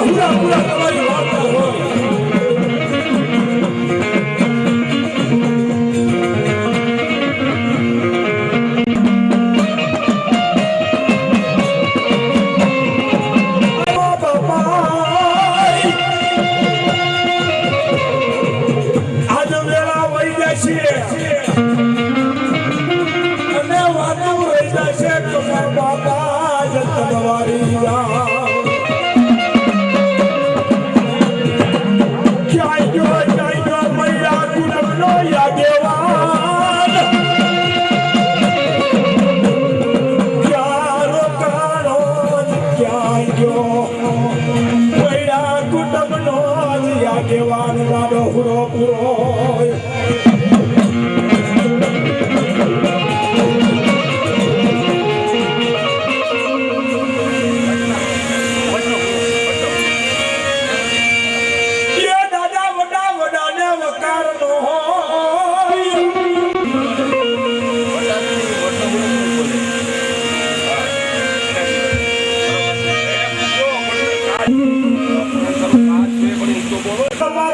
पूरा पूरा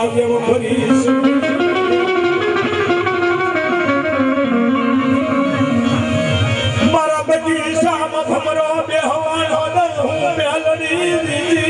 કાવ્યમ ભરીશું મારા બગીચામાં ભમરો બેહવાનો હું મેલડી દીધી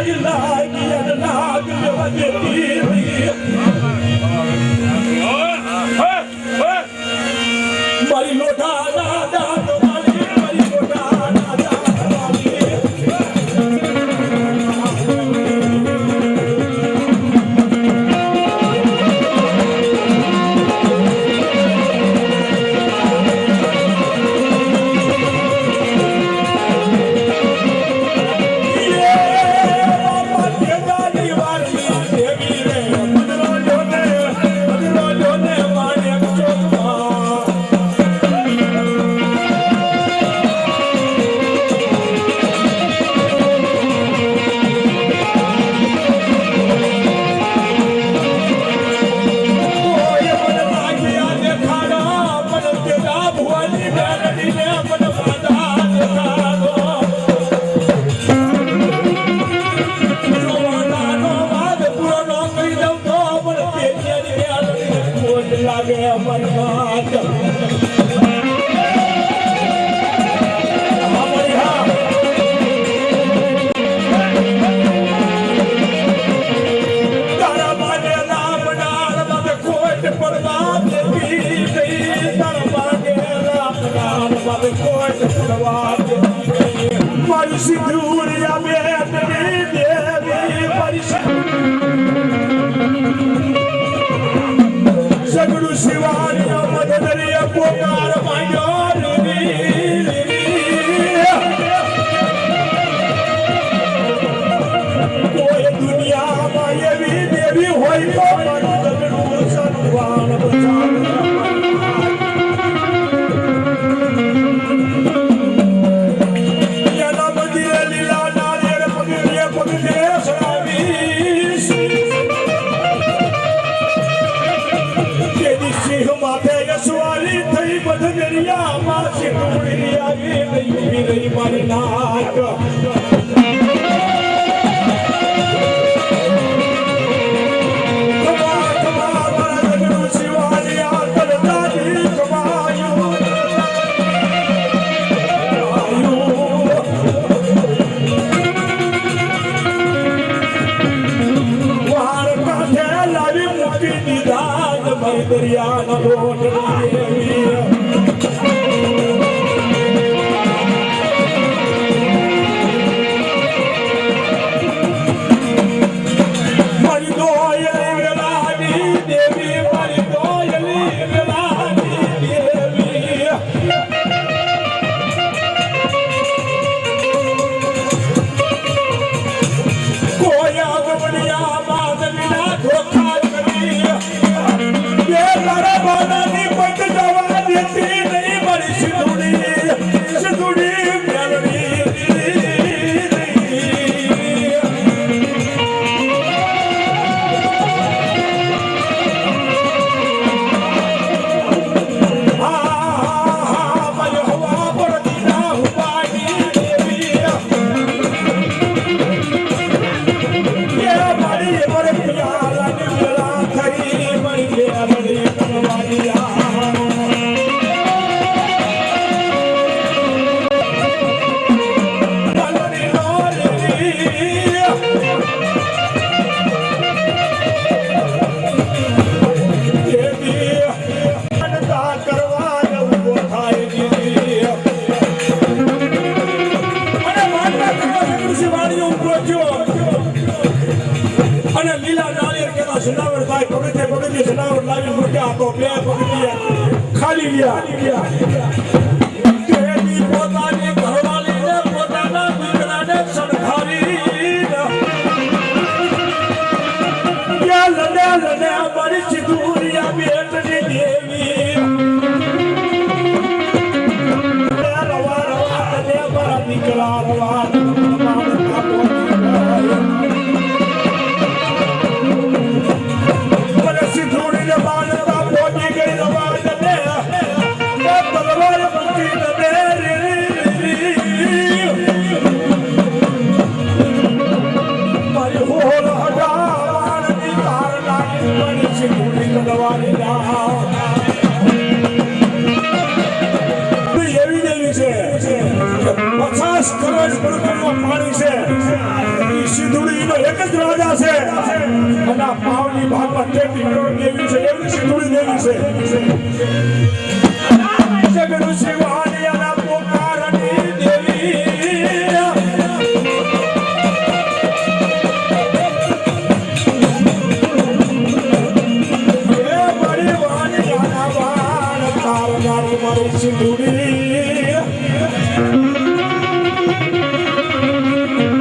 Hadi la like illa સગડું શિવાય દીદાન ભર દરિયા નો ઢોળ Yeah. India. પચાસ કરોડ પ્રમાણમાં છે. એ સિંધુડીનો એક જ રાજા છે. અને આ પાવની ભાગમાં તેત્રી કરોડ દેવી છે. એવી છે.